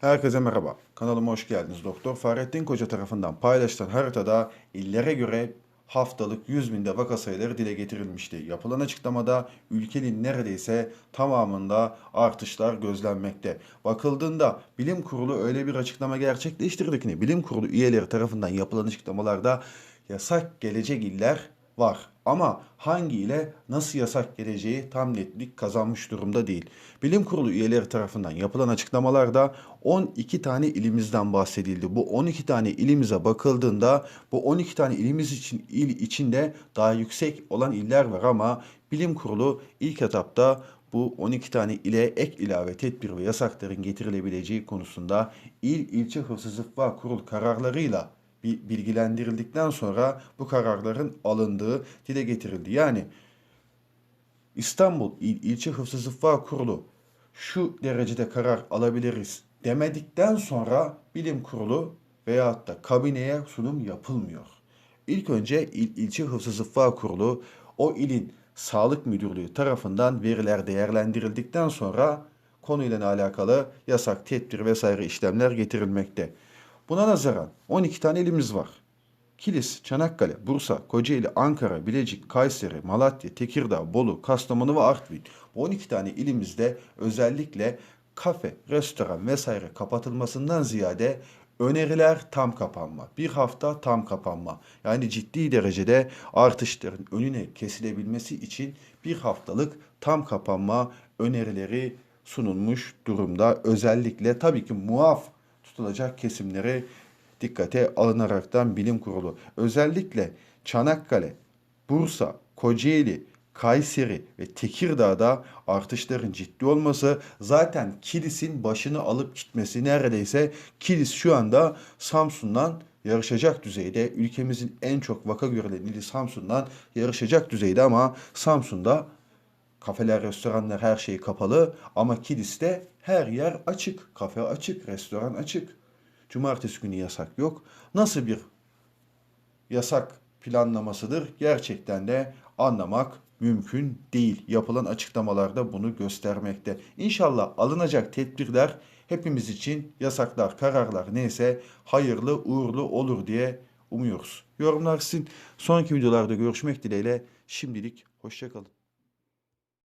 Herkese merhaba. Kanalıma hoş geldiniz. Doktor Fahrettin Koca tarafından paylaşılan haritada illere göre haftalık 100 binde vaka sayıları dile getirilmişti. Yapılan açıklamada ülkenin neredeyse tamamında artışlar gözlenmekte. Bakıldığında bilim kurulu öyle bir açıklama gerçekleştirdi ki bilim kurulu üyeleri tarafından yapılan açıklamalarda yasak gelecek iller var. Ama hangi ile nasıl yasak geleceği tam netlik kazanmış durumda değil. Bilim kurulu üyeleri tarafından yapılan açıklamalarda 12 tane ilimizden bahsedildi. Bu 12 tane ilimize bakıldığında bu 12 tane ilimiz için il içinde daha yüksek olan iller var ama bilim kurulu ilk etapta bu 12 tane ile ek ilave tedbir ve yasakların getirilebileceği konusunda il ilçe hıfzı ve kurul kararlarıyla bilgilendirildikten sonra bu kararların alındığı dile getirildi. Yani İstanbul İl İlçe Hıfzı Zıffa Kurulu şu derecede karar alabiliriz demedikten sonra bilim kurulu veyahut da kabineye sunum yapılmıyor. İlk önce İl İlçe Hıfzı Zıffa Kurulu o ilin sağlık müdürlüğü tarafından veriler değerlendirildikten sonra konuyla alakalı yasak, tedbir vesaire işlemler getirilmekte. Buna nazaran 12 tane ilimiz var. Kilis, Çanakkale, Bursa, Kocaeli, Ankara, Bilecik, Kayseri, Malatya, Tekirdağ, Bolu, Kastamonu ve Artvin. Bu 12 tane ilimizde özellikle kafe, restoran vesaire kapatılmasından ziyade öneriler tam kapanma. Bir hafta tam kapanma. Yani ciddi derecede artışların önüne kesilebilmesi için bir haftalık tam kapanma önerileri sunulmuş durumda. Özellikle tabii ki muaf tutulacak kesimleri dikkate alınaraktan bilim kurulu. Özellikle Çanakkale, Bursa, Kocaeli, Kayseri ve Tekirdağ'da artışların ciddi olması zaten Kilis'in başını alıp gitmesi neredeyse Kilis şu anda Samsun'dan yarışacak düzeyde. Ülkemizin en çok vaka görülen ili Samsun'dan yarışacak düzeyde ama Samsun'da Kafeler, restoranlar her şey kapalı ama Kilis'te her yer açık. Kafe açık, restoran açık. Cumartesi günü yasak yok. Nasıl bir yasak planlamasıdır gerçekten de anlamak mümkün değil. Yapılan açıklamalarda bunu göstermekte. İnşallah alınacak tedbirler hepimiz için yasaklar, kararlar neyse hayırlı, uğurlu olur diye umuyoruz. Yorumlar sizin. Sonraki videolarda görüşmek dileğiyle şimdilik hoşçakalın.